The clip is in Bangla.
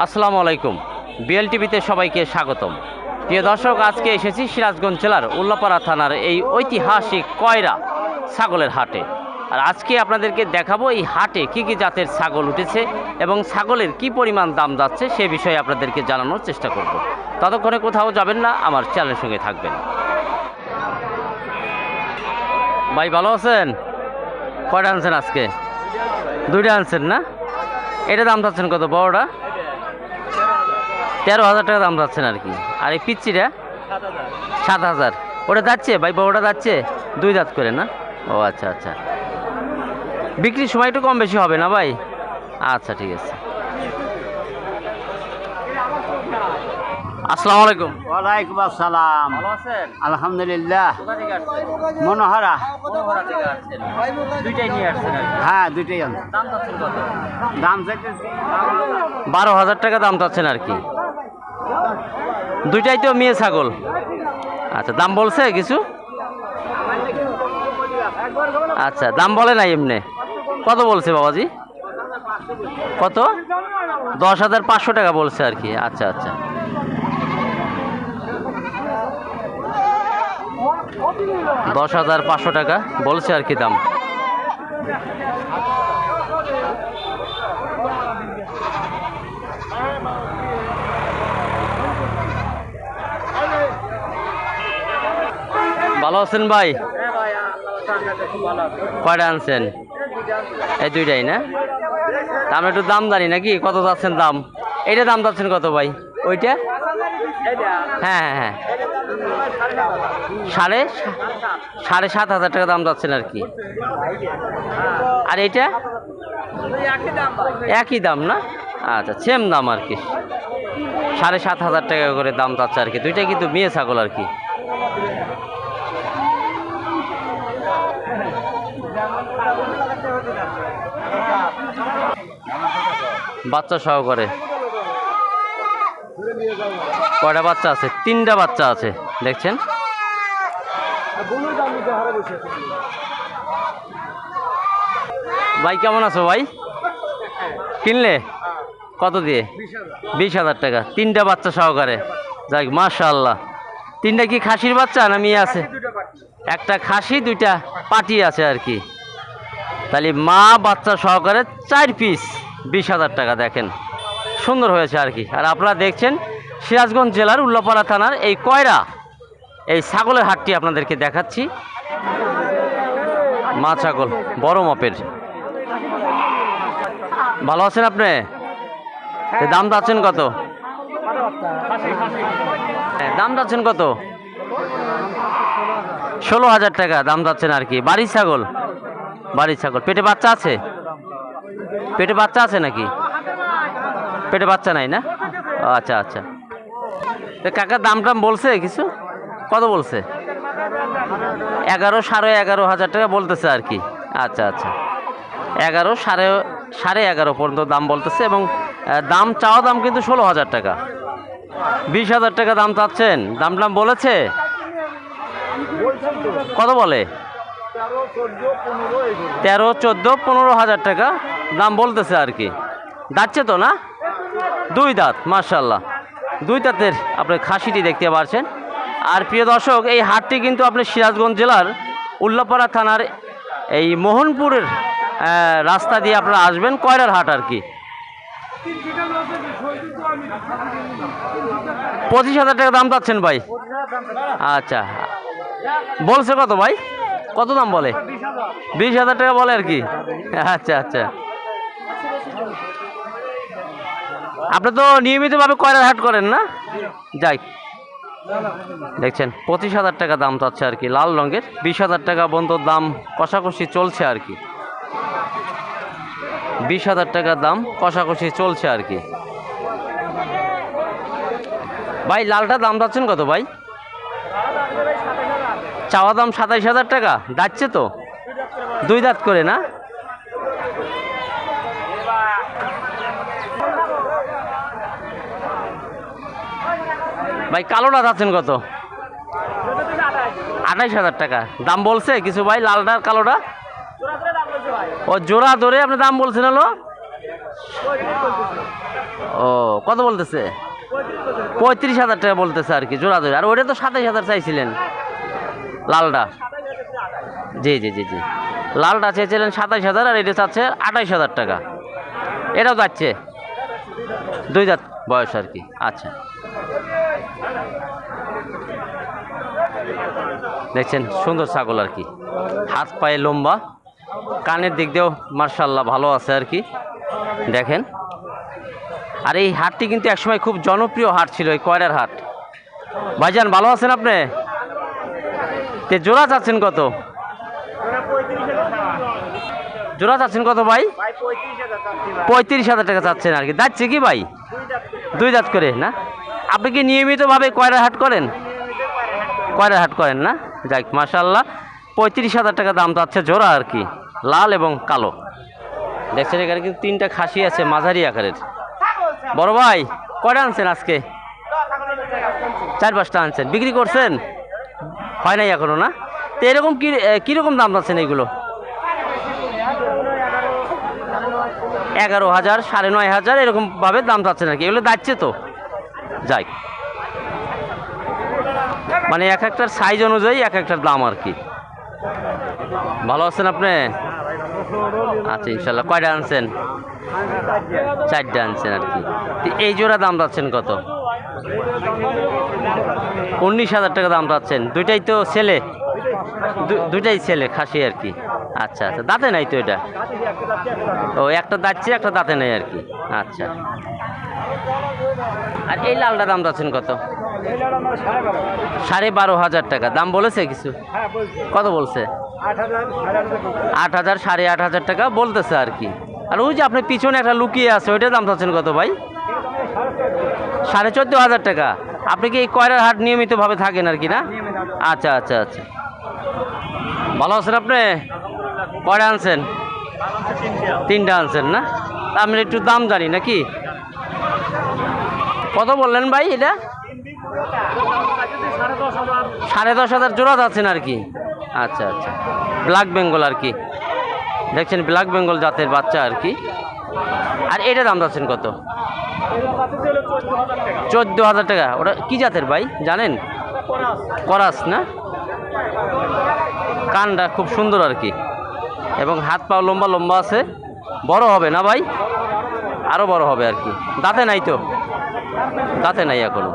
আসসালামু আলাইকুম। বিএল টিভিতে সবাইকে স্বাগতম। প্রিয় দর্শক, আজকে এসেছি সিরাজগঞ্জ জেলার উল্লাপাড়া থানার এই ঐতিহাসিক কয়রা ছাগলের হাটে। আর আজকে আপনাদেরকে দেখাবো এই হাটে কি কি জাতের ছাগল উঠেছে এবং ছাগলের কি পরিমাণ দাম যাচ্ছে সে বিষয়ে আপনাদেরকে জানানোর চেষ্টা করব। ততক্ষণে কোথাও যাবেন না, আমার চ্যানেলের সঙ্গে থাকবেন। ভাই, ভালো আছেন? কয়টা আনছেন আজকে? দুইটা আনছেন না? এটা দাম চাচ্ছেন কত, বড়টা? তেরো হাজার টাকা দাম যাচ্ছেন আর কি। আর এই পিচ্ছিটা সাত হাজার। ওটা যাচ্ছে? ভাই বড়টা যাচ্ছে? দুই দাঁত করে না? ও আচ্ছা আচ্ছা। বিক্রির সময় একটু কম বেশি হবে না ভাই? আচ্ছা ঠিক আছে। আসসালামু আলাইকুম। ওয়ালাইকুম আসসালাম। ভালো আছেন? আলহামদুলিল্লাহ। মনোহরা। দুইটাই নিয়ে আসছেন হ্যাঁ দুইটাই দাম চাইতেছি বারো হাজার টাকা দাম চাচ্ছেন আর কি। দুইটাই তো মেয়ে ছাগল। আচ্ছা দাম বলছে কিছু? আচ্ছা দাম বলে নাই এমনি। কত বলছে বাবাজি? কত? দশ হাজার পাঁচশো টাকা বলছে আর কি। আচ্ছা আচ্ছা। দশ হাজার পাঁচশো টাকা বলছে আর কি দাম। ভালো আছেন ভাই? কয়টা আনছেন? এই দুইটাই না? আমরা একটু দাম জানি নাকি? কত যাচ্ছেন দাম? এইটা দাম যাচ্ছেন কত ভাই? ওইটা? হ্যাঁ হ্যাঁ হ্যাঁ। সাড়ে সাড়ে সাত হাজার টাকা দাম যাচ্ছেন আর কি। আর এইটা? একই দাম না? আচ্ছা সেম দাম আর কি। সাড়ে সাত হাজার টাকা করে দাম যাচ্ছে আর কি। দুইটা কিন্তু মেয়ে ছাগল আর কি। বাচ্চা সহকারে। কয়টা বাচ্চা আছে? তিনটা বাচ্চা আছে, দেখছেন? ভাই, কেমন আছো ভাই? কিনলে? কত দিয়ে? বিশ হাজার টাকা। তিনটা বাচ্চা সহকারে। যাই যাক মাশাল্লাহ তিনটা কি খাসির বাচ্চা না মেয়ে আছে? একটা খাসি, দুইটা পাটি আছে আর কি। তাহলে মা বাচ্চা সহকারে চার পিস বিশ হাজার টাকা দেখেন। সুন্দর হয়েছে আর কি। আর আপনারা দেখছেন সিরাজগঞ্জ জেলার উল্লাপাড়া থানার এই কয়রা এই ছাগলের হাটটি আপনাদেরকে দেখাচ্ছি। মা ছাগল বড় মাপের। ভালো আছেন আপনি? তো দাম যাচ্ছেন কত? হ্যাঁ, দাম যাচ্ছেন কত? ষোলো হাজার টাকা দাম যাচ্ছেন আর কি। বাড়ির ছাগল? বাড়ির ছাগল। পেটে বাচ্চা আছে? পেটে বাচ্চা আছে নাকি? পেটে বাচ্চা নাই না? আচ্ছা আচ্ছা। তো কাকা দাম টাম বলছে কিছু? কত বলছে? এগারো সাড়ে এগারো হাজার টাকা বলতেছে আর কি। আচ্ছা আচ্ছা। এগারো সাড়ে সাড়ে এগারো পর্যন্ত দাম বলতেছে এবং দাম চাওয়া দাম কিন্তু ষোলো হাজার টাকা। বিশ হাজার টাকা দাম চাচ্ছেন। দাম টাম বলেছে? কত বলে? তেরো, চোদ্দ, পনেরো হাজার টাকা। দাম বলতেছে আর কি। দাঁতছে তো না? দুই দাঁত মার্শাল্লাহ দুই দাঁতের আপনি খাসিটি দেখতে পারছেন। আর প্রিয় দর্শক, এই হাটটি কিন্তু আপনি সিরাজগঞ্জ জেলার উল্লাপাড়া থানার এই মোহনপুরের রাস্তা দিয়ে আপনারা আসবেন, কয়রার হাট আর কি। পঁচিশ হাজার টাকা দাম পাচ্ছেন ভাই? আচ্ছা। বলছে কত ভাই? কত দাম বলে? বিশ হাজার টাকা বলে আর কি। আচ্ছা আচ্ছা। আপনি তো নিয়মিতভাবে কয়রার হাট করেন না? যাই। দেখছেন, পঁচিশ হাজার টাকা দাম চাচ্ছে আর কি, লাল রঙের। বিশ হাজার টাকা বন্ধুর দাম কষাকষি চলছে আর কি। বিশ হাজার টাকা দাম কষাকষি চলছে আর কি। ভাই, লালটা দাম যাচ্ছেন কত ভাই? চাওয়া দাম সাতাইশ হাজার টাকা, যাচ্ছে তো? দুই দাঁত করে না? ভাই কালোটা যাচ্ছেন কত? আঠাইশ হাজার টাকা। দাম বলছে কিছু ভাই লালটার কালোটা? ও, জোড়া ধরে আপনি দাম বলছেন হলো? ও, কত বলতেছে? পঁয়ত্রিশ হাজার টাকা বলতেছে আর কি, জোড়া ধরে। আর ওটা তো সাতাইশ হাজার চাইছিলেন, লালটা। জি জি জি জি। লালটা চেয়েছিলেন সাতাইশ হাজার আর এটা চাচ্ছে আঠাইশ হাজার টাকা। এটাও যাচ্ছে। দুই দাঁত বয়স আর কি। আচ্ছা। দেখছেন, সুন্দর ছাগল আর কি। হাত পায়ে লম্বা, কানের দিক দিয়েও মার্শাল্লাহ ভালো আছে আর কি। দেখেন। আর এই হাটটি কিন্তু একসময় খুব জনপ্রিয় হাট ছিল, এই কয়রার হাট। ভাইজান, ভালো আছেন আপনি? তে জোড়া চাচ্ছেন কত? জোড়া চাচ্ছেন কত ভাই? পঁয়ত্রিশ হাজার টাকা চাচ্ছেন আর কি। যাচ্ছে কি ভাই? দুই দাঁত করে, না? আপনি কি নিয়মিতভাবে কয়রার হাট করেন? কয়রার হাট করেন, না? যাক মাশাল্লাহ পঁয়ত্রিশ হাজার টাকা দাম চাচ্ছে জোড়া আর কি, লাল এবং কালো। দেখছেন এখানে কিন্তু তিনটা খাসি আছে মাঝারি আকারের। বড় ভাই কটা আনছেন আজকে? চার পাঁচটা আনছেন। বিক্রি করছেন? হয় নাই এখনও না? তো এরকম কী কীরকম দাম পাচ্ছেন এইগুলো এগারো হাজার, সাড়ে নয় হাজার এরকমভাবে দাম চাচ্ছেন আর কি। এগুলো যাচ্ছে তো। যাই। মানে এক একটার সাইজ অনুযায়ী এক একটার দাম আর কি। ভালো আছেন আপনি? আচ্ছা ইনশাল্লাহ। কয়টা আনছেন? চারটা আনছেন আর কি। এই জোড়া দাম পাচ্ছেন কত? উনিশ হাজার টাকা দাম পাচ্ছেন দুইটাই তো ছেলে। দুইটাই ছেলে, খাসি আর কি। আচ্ছা আচ্ছা। দাঁতে নাই তো এটা? ও, একটা দাঁতছে একটা দাঁতে নেই আর কি। আচ্ছা। আর এই লালটা দাম পাচ্ছেন কত? সাড়ে বারো হাজার টাকা। দাম বলেছে কিছু? কত বলছে? আট হাজার সাড়ে আট হাজার টাকা বলতেছে আর কি। আর ওই যে আপনার পিছনে একটা লুকিয়ে আছে ওইটার দাম চাচ্ছেন কত ভাই? সাড়ে চোদ্দ হাজার টাকা। আপনি কি এই কয়রার হাট নিয়মিতভাবে থাকেন আর কি না? আচ্ছা আচ্ছা আচ্ছা। ভালো আছেন আপনি? কয়টা আনছেন? তিনটা আনছেন না? তা আমি একটু দাম জানি নাকি? কত বললেন ভাই এটা? সাড়ে দশ হাজার জোড়া যাচ্ছেন আর কি? আচ্ছা আচ্ছা। ব্ল্যাক বেঙ্গল আর কি। দেখছেন ব্ল্যাক বেঙ্গল জাতের বাচ্চা আর কি। আর এটা দাম যাচ্ছেন কত? চোদ্দ হাজার টাকা। ওটা কি জাতের ভাই? জানেন? করাস, না? কানটা খুব সুন্দর আর কি। এবং হাত পা লম্বা লম্বা আছে। বড় হবে না ভাই? আরও বড় হবে আর কি। দাঁতে নাই তো? দাঁতে নাই এখনও।